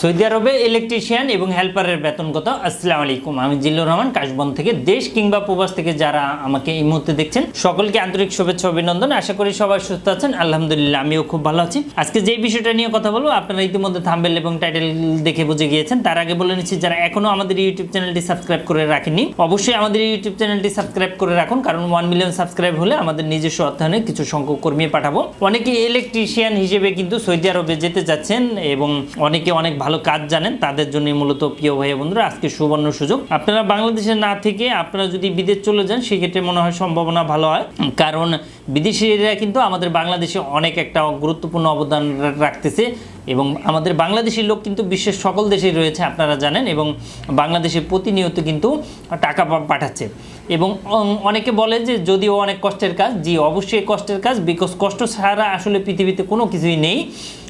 Saudi আরবে electrician এবং হেল্পারের বেতন কত আসসালামু আলাইকুম। আমি জিল্লুর রহমান, কাশবন থেকে দেশ কিংবা প্রবাস থেকে যারা আমাকে এই মুহূর্তে দেখছেন, সকলকে আন্তরিক শুভেচ্ছা, অভিনন্দন। আশা করি সবাই সুস্থ আছেন। আলহামদুলিল্লাহ, আমিও খুব ভালো আছি। আজকে যে বিষয়টা নিয়ে কথা বলব, আপনারা ইতিমধ্যে থাম্বেল এবং টাইটেল দেখে বুঝে গিয়েছেন। তার আগে বলে নিচ্ছি, যারা এখনও আমাদের ইউটিউব চ্যানেলটি সাবস্ক্রাইব করে রাখেননি, অবশ্যই আমাদের ইউটিউব চ্যানেলটি সাবস্ক্রাইব করে রাখুন। কারণ ওয়ান মিলিয়ন সাবস্ক্রাইব হলে আমাদের নিজস্ব অর্থায়নে কিছু সংখ্যক কর্মী পাঠাবো। অনেকে ইলেকট্রিশিয়ান হিসেবে কিন্তু সৌদি আরবে যেতে যাচ্ছেন এবং অনেকে অনেক ভালো কাজ জানেন, তাদের জন্য মূলত প্রিয় ভাই বন্ধুরা, আজকে সুবর্ণ সুযোগ। আপনারা বাংলাদেশে না থেকে আপনারা যদি বিদেশ চলে যান, সেক্ষেত্রে মনে হয় সম্ভাবনা ভালো হয়। কারণ বিদেশিরা কিন্তু আমাদের বাংলাদেশে অনেক একটা গুরুত্বপূর্ণ অবদান রাখতেছে এবং আমাদের বাংলাদেশি লোক কিন্তু বিশ্বের সকল দেশেই রয়েছে, আপনারা জানেন, এবং বাংলাদেশে প্রতিনিয়ত কিন্তু টাকা পাঠাচ্ছে। এবং অনেকে বলে যে যদিও অনেক কষ্টের কাজ, জি, অবশ্যই কষ্টের কাজ বিকজ কষ্ট ছাড়া আসলে পৃথিবীতে কোনো কিছুই নেই।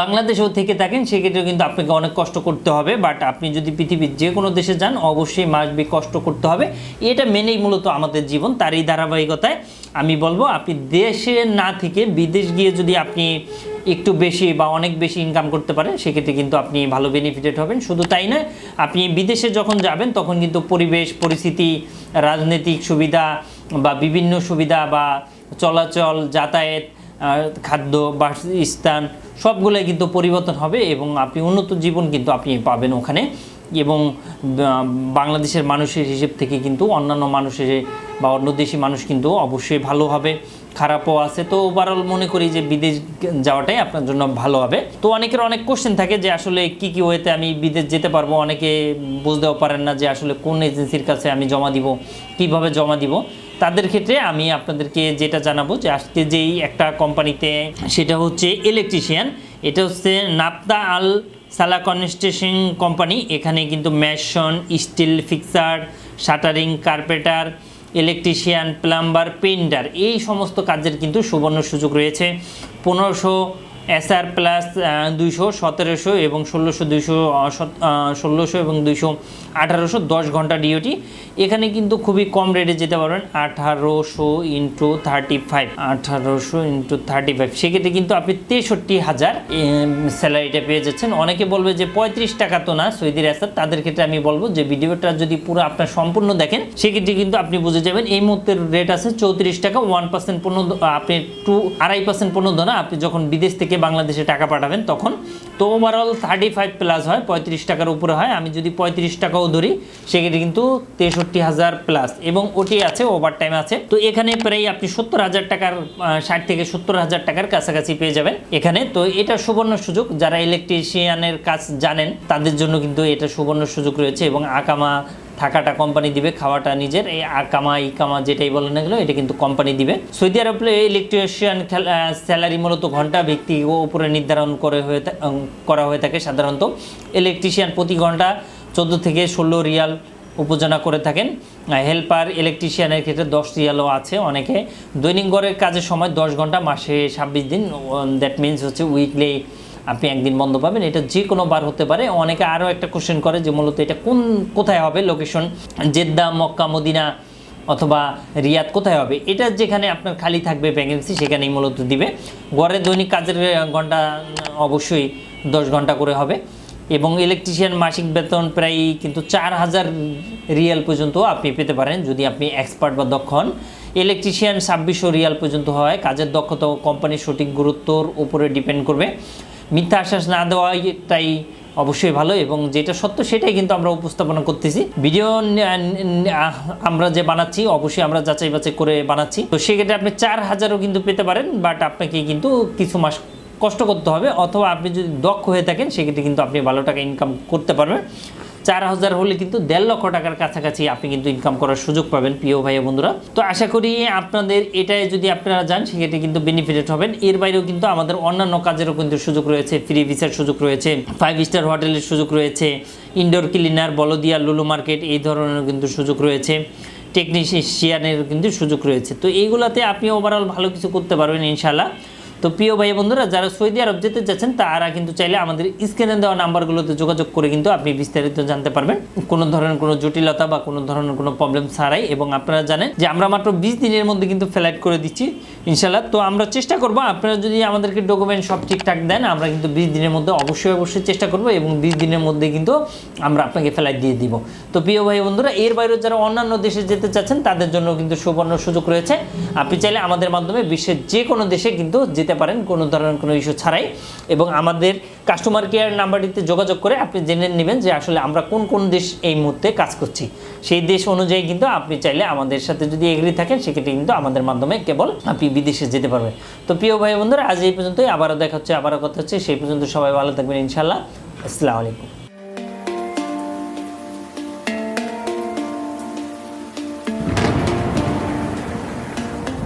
বাংলাদেশেও থেকে থাকেন সেক্ষেত্রে কিন্তু আপনাকে অনেক কষ্ট করতে হবে। বাট আপনি যদি পৃথিবীর যে কোনো দেশে যান, অবশ্যই মাসবি কষ্ট করতে হবে। এটা মেনেই মূলত আমাদের জীবন, তারই ধারাবাহিকতায় আমি বলব, আপনি দেশে না থেকে বিদেশ গিয়ে যদি আপনি একটু বেশি বা অনেক বেশি ইনকাম করতে পারেন, সেক্ষেত্রে কিন্তু আপনি ভালো বেনিফিটেড হবেন। শুধু তাই নয়, আপনি বিদেশে যখন যাবেন, তখন কিন্তু পরিবেশ, পরিস্থিতি, রাজনৈতিক সুবিধা বা বিভিন্ন সুবিধা বা চলাচল, যাতায়াত খাদ্য, বাসস্থান সবগুলোই কিন্তু পরিবর্তন হবে এবং আপনি উন্নত জীবন কিন্তু আপনি পাবেন ওখানে। এবং বাংলাদেশের মানুষের হিসেব থেকে কিন্তু অন্যান্য মানুষের বা অন্য দেশি মানুষ কিন্তু অবশ্যই ভালো হবে। খারাপও আছে। তো ওভারঅল মনে করি যে বিদেশ যাওয়াটাই আপনার জন্য ভালো হবে। তো অনেকের অনেক কোশ্চেন থাকে যে আসলে কি কি ওয়েতে আমি বিদেশ যেতে পারব? অনেকে বুঝতেও পারেন না যে আসলে কোন এজেন্সির কাছে আমি জমা দিব, কীভাবে জমা দিব? তাদের ক্ষেত্রে আমি আপনাদেরকে যেটা জানাব যে আজকে যেই একটা কোম্পানিতে সেটা হচ্ছে ইলেকট্রিশিয়ান এটা হচ্ছে নাপতা আল সালা কনস্ট্রাকশন কোম্পানি। এখানে কিন্তু mason steel fixer, shuttering carpenter electrician plumber painter এই সমস্ত কাজের কিন্তু সুবর্ণ সুযোগ রয়েছে। পনেরোশো এসআর প্লাস দুইশো, সতেরোশো এবং ষোলোশো, দুইশো ষোলোশো এবং দুইশো আঠারোশো, দশ ঘণ্টা ডিওটি এখানে কিন্তু খুবই কম রেটে যেতে পারবেন, আঠারোশো ইন্টু থার্টি ফাইভ আঠারোশো ইন্টু থার্টি ফাইভ সেক্ষেত্রে কিন্তু আপনি তেষট্টি হাজার স্যালারিটা পেয়ে যাচ্ছেন। অনেকে বলবে যে পঁয়ত্রিশ টাকা তো না, সৌদির এসার তাদের ক্ষেত্রে আমি বলব যে ভিডিওটা যদি পুরো আপনার সম্পূর্ণ দেখেন, সেক্ষেত্রে কিন্তু আপনি বুঝে যাবেন এই মুহূর্তের রেট আছে চৌত্রিশ টাকা ওয়ান পার্সেন্ট পণ্য, আপনি টু আড়াই পার্সেন্ট পণ্য ধরা আপনি যখন বিদেশ থেকে বাংলাদেশে টাকা পাঠাবেন, তখন তো ওভারঅল থার্টি ফাইভ প্লাস হয়, পঁয়ত্রিশ টাকার উপরে হয়। আমি যদি পঁয়ত্রিশ টাকাও ধরি, সেক্ষেত্রে কিন্তু তেষট্টি হাজার প্লাস এবং ওটি আছে ওভার টাইম আছে। তো এখানে প্রায় আপনি সত্তর হাজার টাকার ষাট থেকে সত্তর হাজার টাকার কাছাকাছি পেয়ে যাবেন এখানে। তো এটা সুবর্ণ সুযোগ। যারা ইলেকট্রিশিয়ানের কাজ জানেন, তাদের জন্য কিন্তু এটা সুবর্ণ সুযোগ রয়েছে। এবং আকামা থাকাটা কোম্পানি দিবে, খাওয়াটা নিজের, এই আকামা ইকামা যেটাই বলেন না গেলো এটা কিন্তু কোম্পানি দিবে। সৌদি আরবে ইলেকট্রিশিয়ান স্যালারি মূলত ঘণ্টা ভিত্তিক ও উপরে নির্ধারণ করে হয়ে করা হয়ে থাকে সাধারণত। ইলেকট্রিশিয়ান প্রতি ঘণ্টা চোদ্দ থেকে ষোলো রিয়াল উপার্জনা করে থাকেন। হেল্পার ইলেকট্রিশিয়ানের ক্ষেত্রে দশ রিয়ালও আছে অনেকে। দৈনিক গড়ের কাজের সময় দশ ঘণ্টা, মাসে ছাব্বিশ দিন দ্যাট মিনস হচ্ছে উইকলি আপনি একদিন বন্ধ পাবেন। এটা যে কোনো বার হতে পারে। অনেকে আরও একটা কোশ্চেন করে যে মূলত এটা কোন, কোথায় হবে লোকেশন জেদ্দা, মক্কা, মদিনা অথবা রিয়াদ কোথায় হবে? এটা যেখানে আপনার খালি থাকবে ভ্যাকেন্সি সেখানেই মূলত দিবে। গড়ে দৈনিক কাজের ঘণ্টা অবশ্যই দশ ঘণ্টা করে হবে। এবং ইলেকট্রিশিয়ান মাসিক বেতন প্রায় কিন্তু চার হাজার রিয়াল পর্যন্ত আপনি পেতে পারেন যদি আপনি এক্সপার্ট বা দক্ষ হন। ইলেকট্রিশিয়ান ছাব্বিশশো রিয়াল পর্যন্ত হয়। কাজের দক্ষতা কোম্পানির সঠিক গুরুত্বর উপরে ডিপেন্ড করবে। মিথ্যা আশ্বাস না দেওয়াটাই অবশ্যই ভালো এবং যেটা সত্য সেটাই কিন্তু আমরা উপস্থাপনা করতেছি। ভিডিও আমরা যে বানাচ্ছি, অবশ্যই আমরা যাচাই বাছাই করে বানাচ্ছি। তো সেক্ষেত্রে আপনি চার হাজারও কিন্তু পেতে পারেন বাট আপনাকে কিন্তু কিছু মাস কষ্ট করতে হবে অথবা আপনি যদি দক্ষ হয়ে থাকেন, সেক্ষেত্রে কিন্তু আপনি ভালো টাকা ইনকাম করতে পারবেন। চার হাজার হলে কিন্তু দেড় লক্ষ টাকার কাছাকাছি আপনি কিন্তু ইনকাম করার সুযোগ পাবেন, প্রিয় ভাই বন্ধুরা। তো আশা করি আপনাদের এটাই যদি আপনারা যান, সেক্ষেত্রে কিন্তু বেনিফিটেড হবেন। এর বাইরেও কিন্তু আমাদের অন্যান্য কাজেরও কিন্তু সুযোগ রয়েছে। ফ্রি ভিসার সুযোগ রয়েছে ফাইভ স্টার হোটেলের সুযোগ রয়েছে ইনডোর ক্লিনার বলদিয়া, লুলু মার্কেট, এই ধরনের কিন্তু সুযোগ রয়েছে। টেকনিশিয়ানের কিন্তু সুযোগ রয়েছে। তো এইগুলাতে আপনি ওভারঅল ভালো কিছু করতে পারবেন ইনশাল্লাহ তো প্রিয় ভাই বন্ধুরা, যারা সৌদি আরব যেতে চাচ্ছেন তারা কিন্তু চাইলে আমাদের স্ক্রিনে দেওয়া নাম্বারগুলোতে যোগাযোগ করে কিন্তু আপনি বিস্তারিত জানতে পারবেন। কোনো ধরনের কোনো জটিলতা বা কোনো ধরনের কোনো প্রবলেম ছাড়াই, এবং আপনারা জানেন যে আমরা মাত্র বিশ দিনের মধ্যে কিন্তু ফ্লাইট করে দিচ্ছি ইনশাল্লাহ তো আমরা চেষ্টা করব, আপনারা যদি আমাদেরকে ডকুমেন্ট সব ঠিকঠাক দেন, আমরা কিন্তু বিশ দিনের মধ্যে অবশ্যই অবশ্যই চেষ্টা করব, এবং বিশ দিনের মধ্যে কিন্তু আমরা আপনাকে ফ্লাইট দিয়ে দিব। তো প্রিয় ভাই বন্ধুরা, এর বাইরে যারা অন্যান্য দেশে যেতে চাচ্ছেন, তাদের জন্য কিন্তু সুবর্ণ সুযোগ রয়েছে। আপনি চাইলে আমাদের মাধ্যমে বিশ্বের যে কোনো দেশে কিন্তু যেতে পারেন, কোনো ধরনের কোনো ইস্যু ছাড়াই। এবং আমাদের কাস্টমার কেয়ার নাম্বারটিতে যোগাযোগ করে আপনি জেনে নেবেন যে আসলে আমরা কোন কোন দেশ এই মুহূর্তে কাজ করছি। সেই দেশ অনুযায়ী কিন্তু আপনি চাইলে আমাদের সাথে যদি এগ্রি থাকেন, সেক্ষেত্রে কিন্তু আমাদের মাধ্যমে কেবল আপনি বিদেশে যেতে পারবেন। তো প্রিয় ভাই বন্ধুরা, আজ এই পর্যন্তই। আবারও দেখা হচ্ছে, আবারও কথা হচ্ছে। সেই পর্যন্ত সবাই ভালো থাকবেন ইনশাল্লাহ আসসালামু আলাইকুম।